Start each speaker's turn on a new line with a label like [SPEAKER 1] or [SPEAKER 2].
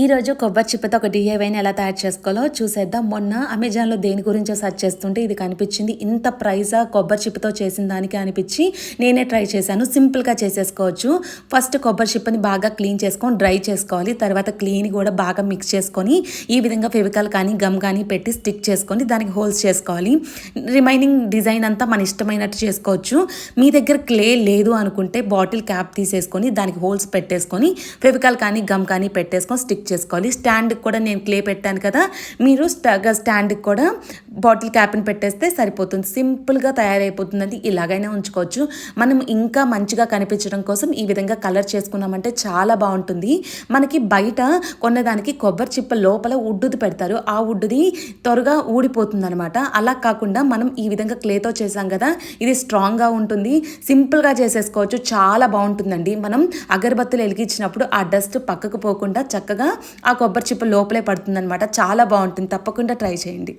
[SPEAKER 1] ఈరోజు కొబ్బరి చిప్పతో ఒక డిఐవైని ఎలా తయారు చేసుకోవాలో చూసేద్దాం. మొన్న అమెజాన్లో దేని గురించో సెర్చ్ చేస్తుంటే ఇది కనిపించింది. ఇంత ప్రైజా కొబ్బరి చిప్పతో చేసిన దానికి అనిపించి నేనే ట్రై చేశాను. సింపుల్గా చేసేసుకోవచ్చు. ఫస్ట్ కొబ్బరి చిప్పని బాగా క్లీన్ చేసుకొని డ్రై చేసుకోవాలి. తర్వాత క్లీన్ కూడా బాగా మిక్స్ చేసుకొని ఈ విధంగా ఫెవికాల్ కానీ గమ్ కానీ పెట్టి స్టిక్ చేసుకొని దానికి హోల్స్ చేసుకోవాలి. రిమైనింగ్ డిజైన్ అంతా మన ఇష్టమైనట్టు చేసుకోవచ్చు. మీ దగ్గర క్లే లేదు అనుకుంటే బాటిల్ క్యాప్ తీసేసుకొని దానికి హోల్స్ పెట్టేసుకొని ఫెవికాల్ కానీ గమ్ కానీ పెట్టేసుకొని స్టిక్ చేసుకోవాలి. స్టాండ్కి కూడా నేను క్లే పెట్టాను కదా మీరు స్టాండ్కి కూడా బాటిల్ క్యాప్ని పెట్టేస్తే సరిపోతుంది. సింపుల్గా తయారైపోతుందండి. ఇలాగైనా ఉంచుకోవచ్చు. మనం ఇంకా మంచిగా కనిపించడం కోసం ఈ విధంగా కలర్ చేసుకున్నామంటే చాలా బాగుంటుంది. మనకి బయట కొన్నదానికి కొబ్బరి చిప్ప లోపల ఉడ్డుది పెడతారు. ఆ ఉడ్డుది త్వరగా ఊడిపోతుంది అనమాట అలా కాకుండా మనం ఈ విధంగా క్లేతో చేసాం కదా ఇది స్ట్రాంగ్గా ఉంటుంది. సింపుల్గా చేసేసుకోవచ్చు. చాలా బాగుంటుందండి. మనం అగరబత్తులు వెలిగించినప్పుడు ఆ డస్ట్ పక్కకు పోకుండా చక్కగా ఆ కొబ్బరి చిప్ప లోపలే పడుతుందనమాట చాలా బాగుంటుంది. తప్పకుండా ట్రై చేయండి.